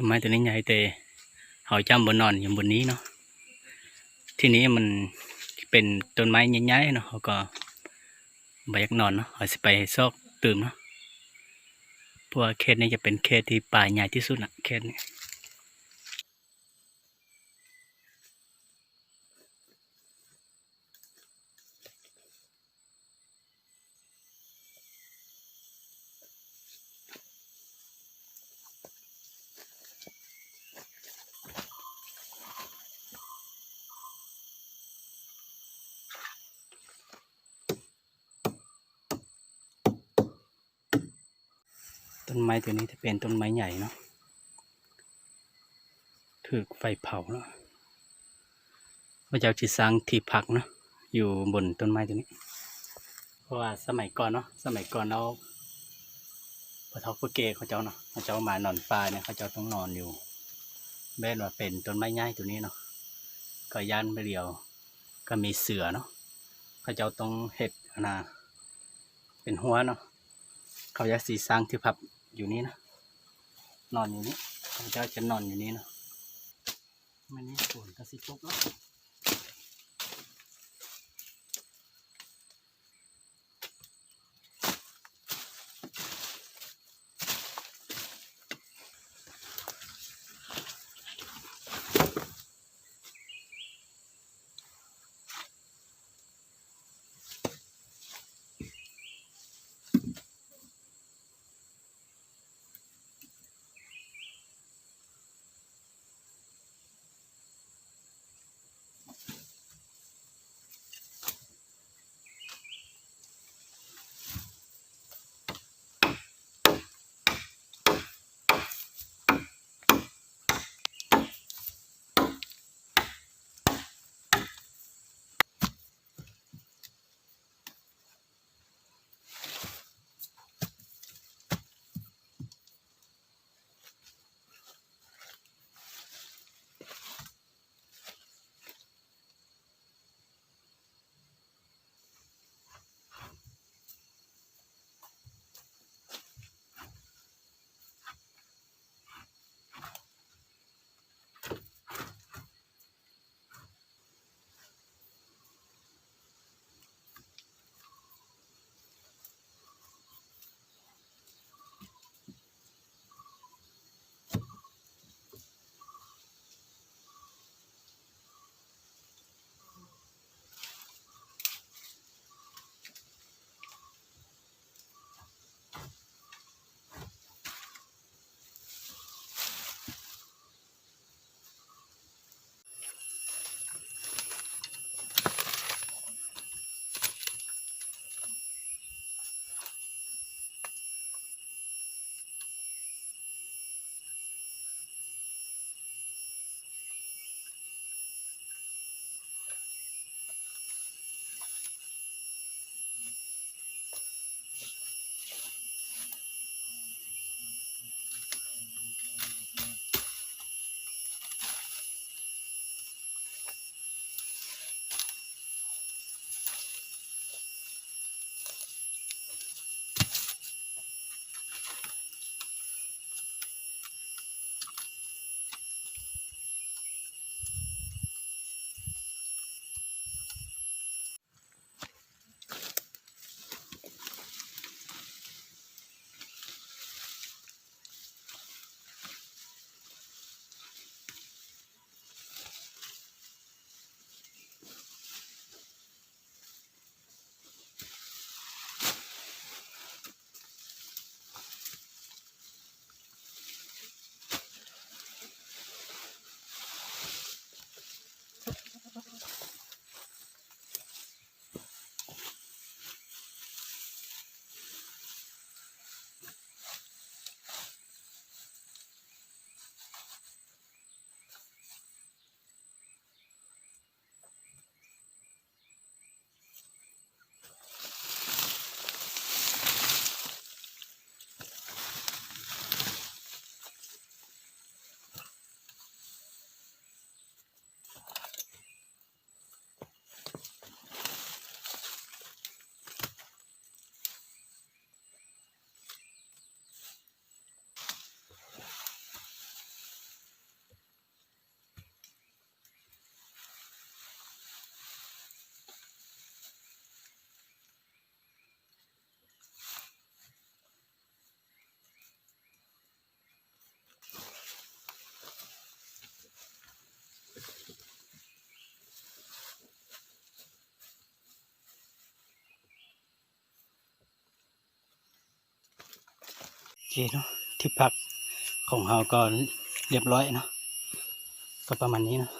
ต้นไม้ตัวนี้ใหญ่แต่เขาจำบนนอนอย่างบนนี้เนาะที่นี้มันเป็นต้นไม้ใหญ่ๆเนาะเขาก็ใบยักนอนเนาะเขาจะไปซอกตื่มเนาะเพราะว่าเขตนี้จะเป็นเขตที่ป่าใหญ่ที่สุดนะเขตนี้ ต้นไม้ตัวนี้จะเป็นต้นไม้ใหญ่เนาะถูกไฟเผาเนาะพระเจ้าจิสร้างที่พักเนาะอยู่บนต้นไม้ตัวนี้ เพราะว่าสมัยก่อนเนาะสมัยก่อนเราพระทอกพระเกเขาเจ้าเนาะเขาเจ้ามานอนฟ้าเนี่ยเขาเจ้าต้องนอนอยู่แม้ว่าเป็นต้นไม้ใหญ่ตัวนี้เนาะก็ย่านไปเดียว ก็มีเสือเนาะเขาเจ้าต้องเห็ดนนะเป็นหัวเนาะเขาจะสีสร้างที่พับ อยู่นี่นะ นอนอยู่นี่เขาเจ้าจะนอนอยู่นี่นาะมันนี่ฝนก็สิตกแล้ว เคเนาะที่พักของเราก็เรียบร้อยเนาะก็ประมาณนี้นะ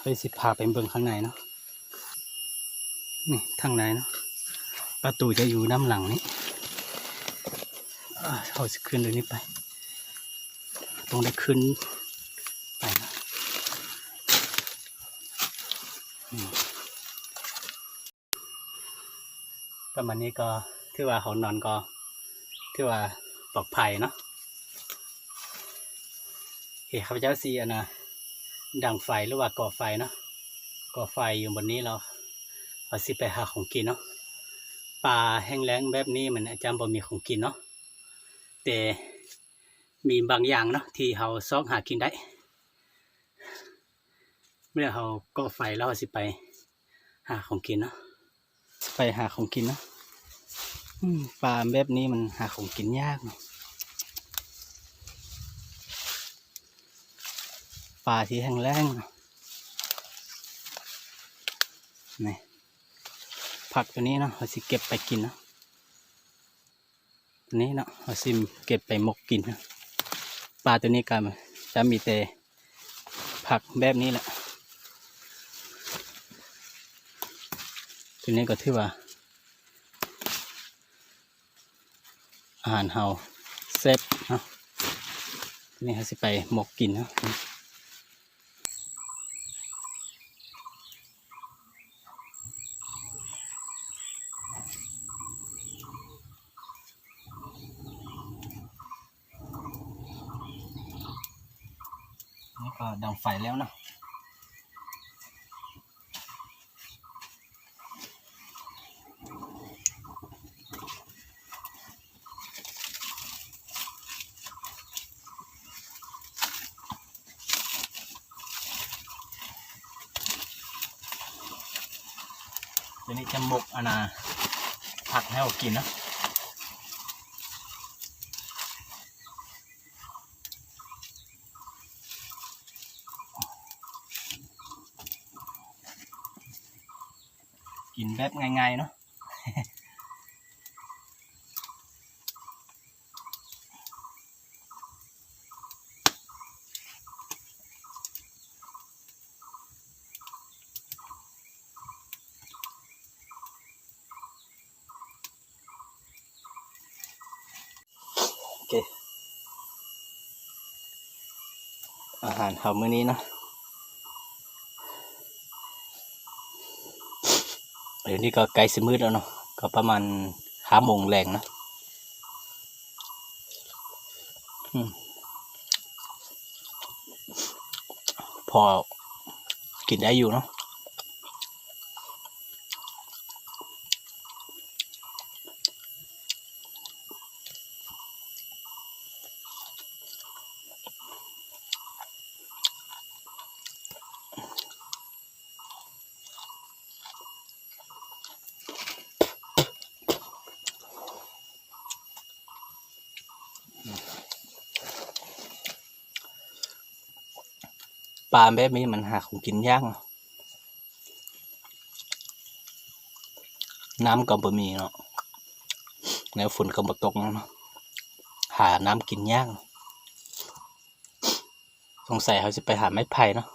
ไปสิพาไปเบิ่งข้างในเนาะนี่ทางในเนาะประตูจะอยู่ด้านหลังนี้เราจะขึ้นตรงนี้ไปต้องได้ขึ้นไปนะประมาณนี้ก็ถือว่าเขานอนก็ ถือว่าปลอดภัยเนาะโอเคข้าพเจ้าซีอันนะดังไฟหรือว่าก่อไฟเนาะก่อไฟอยู่บนนี้เราเอาสิไปหาของกินเนาะป่าแห้งแล้งแบบนี้มันอาจารย์บ่มีของกินเนาะแต่มีบางอย่างเนาะที่เราซอกหากินได้ เมื่อเราก่อไฟแล้วเราสิไป หาของกินเนาะไปหาของกินเนาะ ป่าแบบนี้มันหาของกินยากเนาะป่าที่แห้งแล้งเนาะนี่ผักตัวนี้เนาะเราสิเก็บไปกินเนาะตัวนี้เนาะเราสิเก็บไปหมกกินเนาะปลาตัวนี้กันจะมีแต่ผักแบบนี้แหละตัวนี้ก็ถือว่า อาหารเฮาเซฟเนาะนี้เขาสิไปหมกกินเนาะนี่ก็ดังไฟแล้วเนาะ ตัวนี้จะหมกอานาผักให้ออกกินนะกินแบบง่ายๆเนาะ อเค อาหารเขามื้อนี้เนาะเดี๋ยวนี้ก็ใกล้สิมืดแล้วเนาะก็ประมาณห้าโมงแรงนะพอกินได้อยู่เนาะ ปลาแบบนี้มันหาของกินยากเนาะน้ำก็บ่มีเนาะแล้วฝนก็บ่ตกเนาะหาน้ำกินยากสงสัยเขาจะไปหาไม้ไผ่เนาะ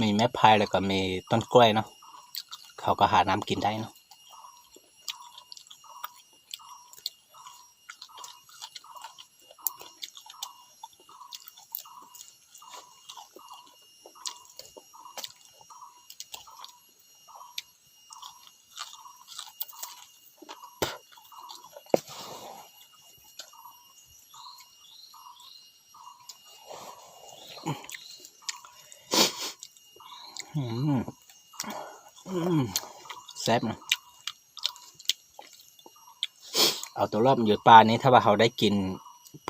มีไม้ไผ่แล้วก็มีต้นกล้วยเนาะเขาก็หาน้ำกินได้เนาะ แซ่บเนะเอาตัวรอบอยู่ปลานี้ถ้าว่าเขาได้กิน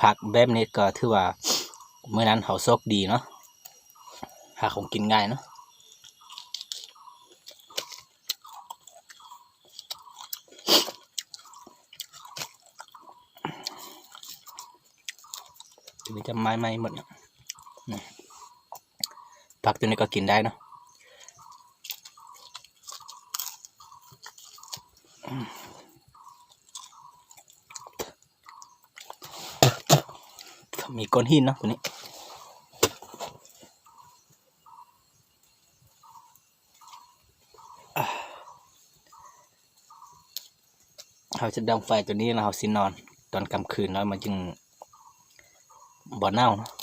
ผักแบบนี้ก็ถือว่าเมื่อนั้นเขาโชคดีเนาะหาของกินง่ายเนาะตัวนี้จะไม้ไม้หมดเนี่ยผักตัวนี้ก็กินได้เนอะ มีก้อนหินนะตัวนี้เราจะดังไฟตัวนี้เราสินอน ตอนกลางคืนแล้วมันจึงบ่อเน่าเนะ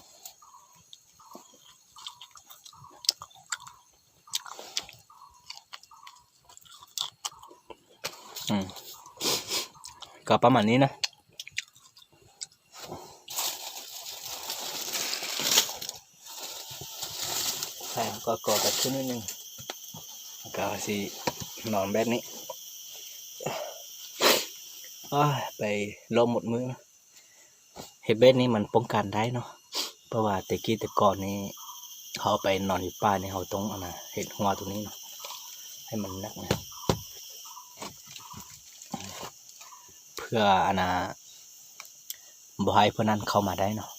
อืมก็ประมาณนี้นะใช่ก็กอดกันขึ้นนิดนึงก็สินอนแบบนี้ไปลมหมดมือนะเฮเบสนี้มันป้องกันได้เนาะเพราะว่าแต่กี้แต่ก่อนนี้เขาไปนอนอยู่ป่านี่เขาต้องอานะเห็ดหัวตรงนี้เนาะให้มันนักนะ เพื่ออนาบ่ให้พวกนั้นเข้ามาได้เนาะ